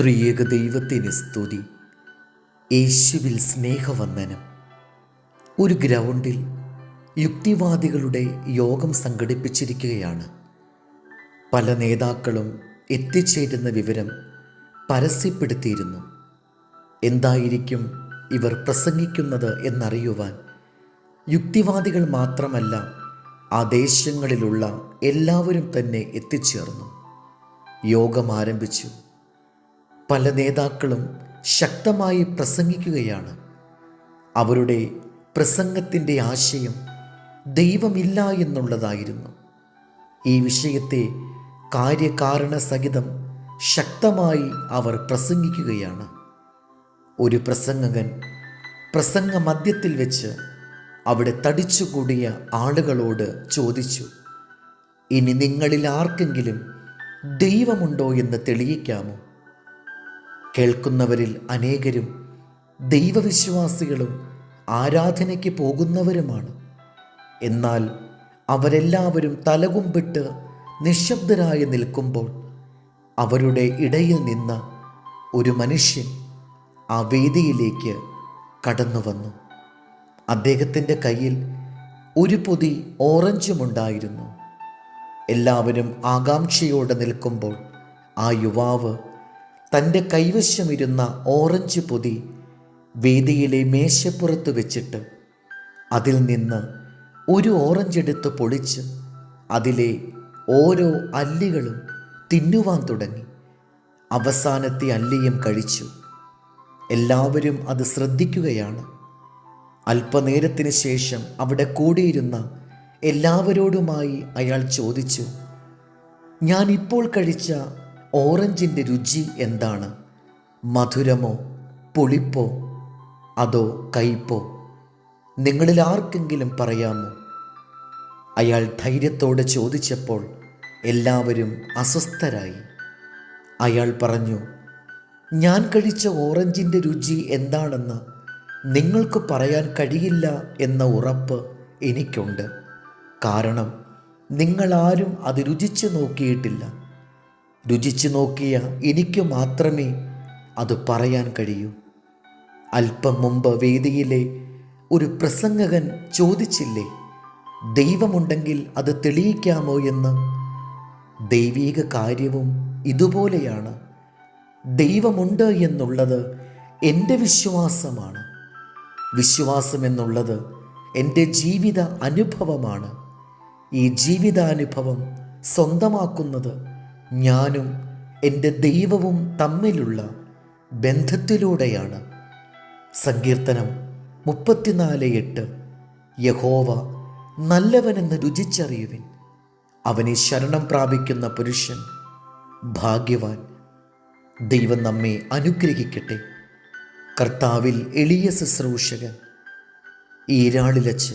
ത്രിയേക ദൈവത്തിന് സ്തുതി. യേശുവിൽ സ്നേഹവന്ദനം ഒരു ഗ്രൗണ്ടിൽ യുക്തിവാദികളുടെ യോഗം സംഘടിപ്പിച്ചിരിക്കുകയാണ്. പല നേതാക്കളും എത്തിച്ചേരുന്ന വിവരം പരസ്യപ്പെടുത്തിയിരുന്നു. എന്തായിരിക്കും ഇവർ പ്രസംഗിക്കുന്നത് എന്നറിയുവാൻ യുക്തിവാദികൾ മാത്രമല്ല ആ ദേശങ്ങളിലുള്ള എല്ലാവരും തന്നെ എത്തിച്ചേർന്നു. യോഗം ആരംഭിച്ചു. പല നേതാക്കളും ശക്തമായി പ്രസംഗിക്കുകയാണ്. അവരുടെ പ്രസംഗത്തിന്റെ ആശയം ദൈവമില്ല എന്നുള്ളതായിരുന്നു. ഈ വിഷയത്തെ കാര്യകാരണ സഹിതം ശക്തമായി അവർ പ്രസംഗിക്കുകയാണ്. ഒരു പ്രസംഗകൻ പ്രസംഗ മധ്യത്തിൽ വെച്ച് അവിടെ തടിച്ചുകൂടിയ ആളുകളോട് ചോദിച്ചു ഇനി നിങ്ങളിൽ ആർക്കെങ്കിലും ദൈവമുണ്ടോ എന്ന് തെളിയിക്കാമോ? കേൾക്കുന്നവരിൽ അനേകരും ദൈവവിശ്വാസികളും ആരാധനയ്ക്ക് പോകുന്നവരുമാണ്. എന്നാൽ അവരെല്ലാവരും തലകുമ്പിട്ട് നിശബ്ദരായി നിൽക്കുമ്പോൾ അവരുടെ ഇടയിൽ നിന്ന് ഒരു മനുഷ്യൻ ആ വേദിയിലേക്ക് കടന്നു വന്നു. അദ്ദേഹത്തിന്റെ കയ്യിൽ ഒരു പൊതി ഓറഞ്ചുമുണ്ടായിരുന്നു എല്ലാവരും ആകാംക്ഷയോടെ നിൽക്കുമ്പോൾ ആ യുവാവ് തന്റെ കൈവശമിരുന്ന ഓറഞ്ച് പൊതി വേദിയിലെ മേശപ്പുറത്ത് വെച്ചിട്ട് അതിൽ നിന്ന് ഒരു ഓറഞ്ച് എടുത്ത് പൊളിച്ച് അതിലെ ഓരോ അല്ലികളും തിന്നുവാൻ തുടങ്ങി. അവസാനത്തെ അല്ലിയും കഴിച്ചു. എല്ലാവരും അത് ശ്രദ്ധിക്കുകയാണ്. അല്പനേരത്തിന് ശേഷം അവിടെ കൂടിയിരുന്ന എല്ലാവരോടുമായി അയാൾ ചോദിച്ചു ഞാൻ ഇപ്പോൾ കഴിച്ച ഓറഞ്ചിന്റെ രുചി എന്താണ്? മധുരമോ പുളിപ്പോ അതോ കയ്പോ? നിങ്ങളിൽ ആർക്കെങ്കിലും പറയാമോ? അയാൾ ധൈര്യത്തോടെ ചോദിച്ചപ്പോൾ എല്ലാവരും അസ്വസ്ഥരായി. അയാൾ പറഞ്ഞു ഞാൻ കഴിച്ച ഓറഞ്ചിന്റെ രുചി എന്താണെന്ന് നിങ്ങൾക്ക് പറയാൻ കഴിയില്ല എന്ന ഉറപ്പ് എനിക്കുണ്ട്. കാരണം നിങ്ങളാരും അത് രുചിച്ച് നോക്കിയിട്ടില്ല. രുചിച്ച് നോക്കിയ എനിക്ക് മാത്രമേ അത് പറയാൻ കഴിയൂ. അല്പം മുമ്പ് വേദിയിലെ ഒരു പ്രസംഗകൻ ചോദിച്ചില്ലേ ദൈവമുണ്ടെങ്കിൽ അത് തെളിയിക്കാമോ എന്ന്? ദൈവീക കാര്യവും ഇതുപോലെയാണ്. ദൈവമുണ്ട് എന്നുള്ളത് എന്റെ വിശ്വാസമാണ്. വിശ്വാസം എന്നുള്ളത് എന്റെ ജീവിത അനുഭവമാണ്. ഈ ജീവിതാനുഭവം സ്വന്തമാക്കുന്നത് ഞാനും എന്റെ ദൈവവും തമ്മിലുള്ള ബന്ധത്തിലൂടെയാണ്. സങ്കീർത്തനം മുപ്പത്തിനാല് എട്ട്. യഹോവ നല്ലവനെന്ന് രുചിച്ചറിയുവിൻ. അവനെ ശരണം പ്രാപിക്കുന്ന പുരുഷൻ ഭാഗ്യവാൻ. ദൈവം നമ്മെ അനുഗ്രഹിക്കട്ടെ. കർത്താവിൽ എളിയ ശുശ്രൂഷകൻ ഈരാളിലച്ച്